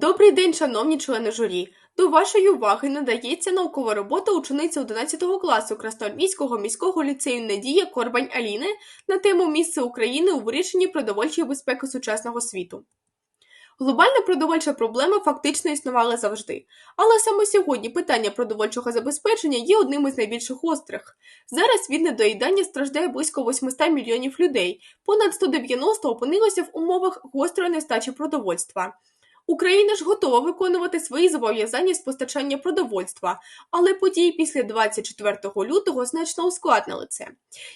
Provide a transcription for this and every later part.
Добрий день, шановні члени журі. До вашої уваги надається наукова робота учениці 11 класу Красноармійського міського ліцею Надія Корбань Аліни на тему Місце України у вирішенні продовольчої безпеки сучасного світу. Глобальна продовольча проблема фактично існувала завжди, але саме сьогодні питання продовольчого забезпечення є одним із найбільш гострих. Зараз від недоїдання страждає близько 800 мільйонів людей, понад 190 опинилося в умовах гострої нестачі продовольства. Україна ж готова виконувати свої зобов'язання з постачання продовольства, але події після 24 лютого значно ускладнили це.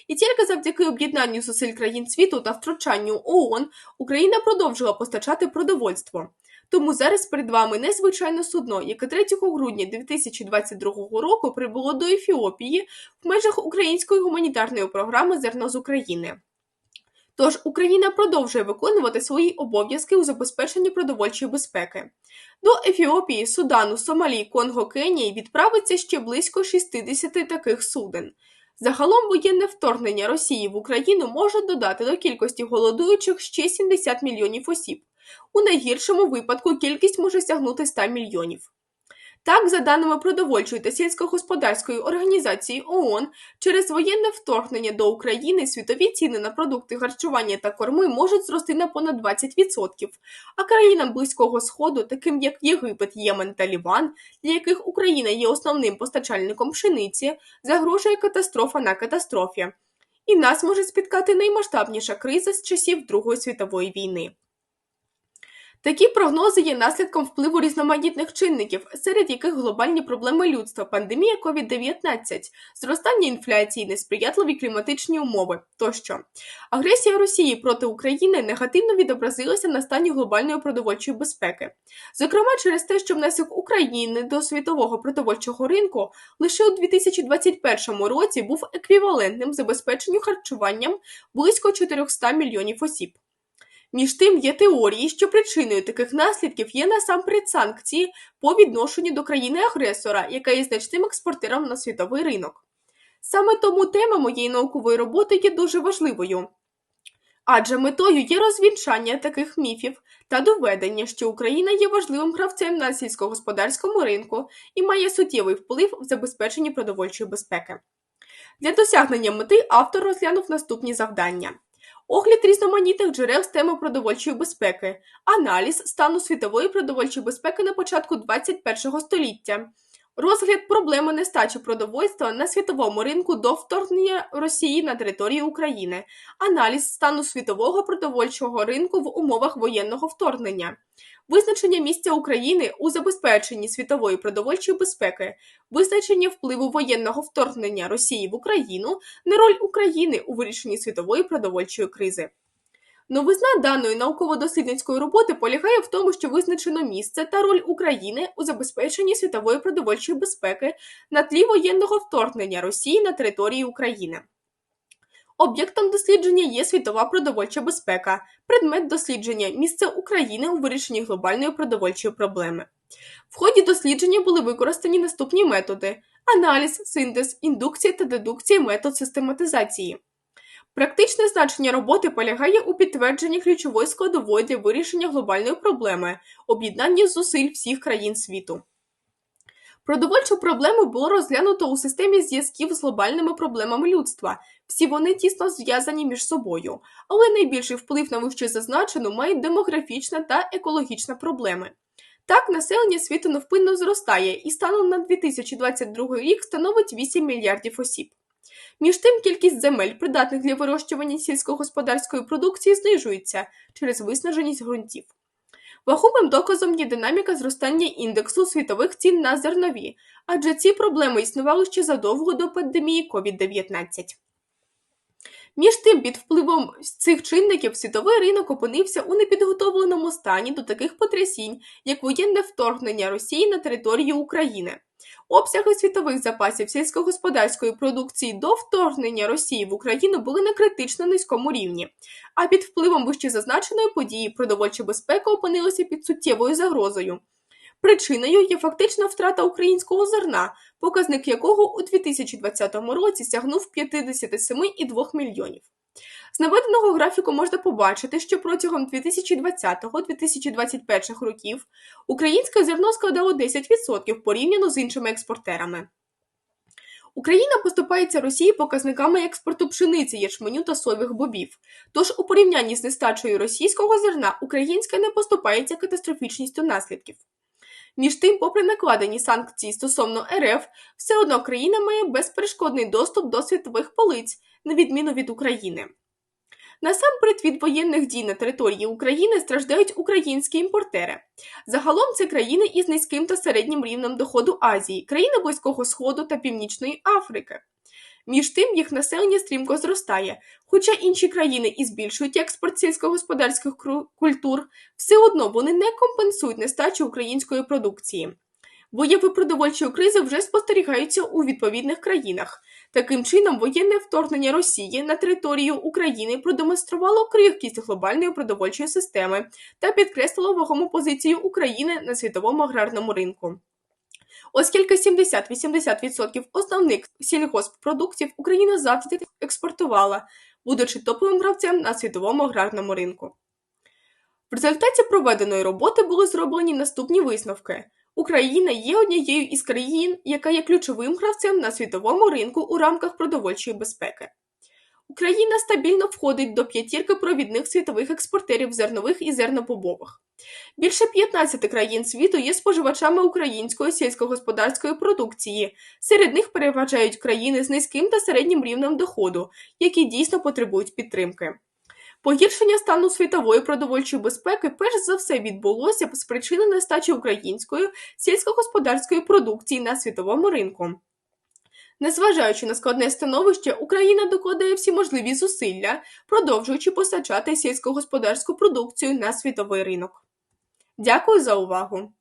І тільки завдяки об'єднанню зусиль країн світу та втручанню ООН Україна продовжила постачати продовольство. Тому зараз перед вами незвичайне судно, яке 3 грудня 2022 року прибуло до Ефіопії в межах української гуманітарної програми Зерно з України. Тож Україна продовжує виконувати свої обов'язки у забезпеченні продовольчої безпеки. До Ефіопії, Судану, Сомалі, Конго, Кенії відправиться ще близько 60 таких суден. Загалом воєнне вторгнення Росії в Україну може додати до кількості голодуючих ще 70 мільйонів осіб. У найгіршому випадку кількість може сягнути 100 мільйонів. Так, за даними продовольчої та сільськогосподарської організації ООН, через воєнне вторгнення до України світові ціни на продукти харчування та корми можуть зрости на понад 20%, а країнам Близького Сходу, таким як Єгипет, Ємен та Ліван, для яких Україна є основним постачальником пшениці, загрожує катастрофа на катастрофі. І нас може спіткати наймасштабніша криза з часів Другої світової війни. Такі прогнози є наслідком впливу різноманітних чинників, серед яких глобальні проблеми людства, пандемія COVID-19, зростання інфляції, несприятливі кліматичні умови тощо. Агресія Росії проти України негативно відобразилася на стані глобальної продовольчої безпеки. Зокрема, через те, що внесок України до світового продовольчого ринку лише у 2021 році був еквівалентним забезпеченню харчуванням близько 400 мільйонів осіб. Між тим є теорії, що причиною таких наслідків є насамперед санкції по відношенню до країни-агресора, яка є значним експортером на світовий ринок. Саме тому тема моєї наукової роботи є дуже важливою. Адже метою є розвінчання таких міфів та доведення, що Україна є важливим гравцем на сільськогосподарському ринку і має суттєвий вплив в забезпеченні продовольчої безпеки. Для досягнення мети автор розглянув наступні завдання огляд різноманітних джерел з теми продовольчої безпеки, аналіз стану світової продовольчої безпеки на початку 21 століття, розгляд проблеми нестачі продовольства на світовому ринку до вторгнення Росії на територію України, аналіз стану світового продовольчого ринку в умовах воєнного вторгнення визначення місця України у забезпеченні світової продовольчої безпеки, визначення впливу воєнного вторгнення Росії в Україну на роль України у вирішенні світової продовольчої кризи. Новизна даної науково-дослідницької роботи полягає в тому, що визначено місце та роль України у забезпеченні світової продовольчої безпеки на тлі воєнного вторгнення Росії на території України. Об'єктом дослідження є світова продовольча безпека, предмет дослідження місце України у вирішенні глобальної продовольчої проблеми. В ході дослідження були використані наступні методи: аналіз, синтез, індукція та дедукція метод систематизації. Практичне значення роботи полягає у підтвердженні ключової складової для вирішення глобальної проблеми, об'єднанні зусиль всіх країн світу. Продовольчу проблему було розглянуто у системі зв'язків з глобальними проблемами людства. Всі вони тісно зв'язані між собою, але найбільший вплив на вище зазначену мають демографічна та екологічна проблеми. Так, населення світу невпинно зростає і станом на 2022 рік становить 8 мільярдів осіб. Між тим, кількість земель, придатних для вирощування сільськогосподарської продукції, знижується через виснаженість ґрунтів. Вагомим доказом є динаміка зростання індексу світових цін на зернові, адже ці проблеми існували ще задовго до пандемії COVID-19. Між тим, під впливом цих чинників світовий ринок опинився у непідготовленому стані до таких потрясінь, як воєнне вторгнення Росії на територію України. Обсяги світових запасів сільськогосподарської продукції до вторгнення Росії в Україну були на критично низькому рівні, а під впливом вищезазначеної події продовольча безпека опинилася під суттєвою загрозою. Причиною є фактична втрата українського зерна, показник якого у 2020 році сягнув 57,2 мільйонів. З наведеного графіку можна побачити, що протягом 2020-2021 років українське зерно складало 10% порівняно з іншими експортерами. Україна поступається Росії показниками експорту пшениці, ячменю та соєвих бобів. Тож у порівнянні з нестачею російського зерна українське не поступається катастрофічністю наслідків. Між тим, попри накладені санкції стосовно РФ, все одно країна має безперешкодний доступ до світових полиць, на відміну від України. Насамперед від воєнних дій на території України страждають українські імпортери. Загалом це країни із низьким та середнім рівнем доходу Азії, країни Близького Сходу та Північної Африки. Між тим їх населення стрімко зростає, хоча інші країни і збільшують експорт сільськогосподарських культур, все одно вони не компенсують нестачу української продукції. Вияви продовольчої кризи вже спостерігаються у відповідних країнах. Таким чином, воєнне вторгнення Росії на територію України продемонструвало крихкість глобальної продовольчої системи та підкреслило вагому позицію України на світовому аграрному ринку. Оскільки 70-80% основних сільгосппродуктів Україна завжди експортувала, будучи топовим гравцем на світовому аграрному ринку. В результаті проведеної роботи були зроблені наступні висновки. Україна є однією із країн, яка є ключовим гравцем на світовому ринку у рамках продовольчої безпеки. Україна стабільно входить до п'ятірки провідних світових експортерів зернових і зернобобових. Більше 15 країн світу є споживачами української сільськогосподарської продукції. Серед них переважають країни з низьким та середнім рівнем доходу, які дійсно потребують підтримки. Погіршення стану світової продовольчої безпеки перш за все відбулося з причини нестачі української сільськогосподарської продукції на світовому ринку. Незважаючи на складне становище, Україна докладає всі можливі зусилля, продовжуючи постачати сільськогосподарську продукцію на світовий ринок. Дякую за увагу!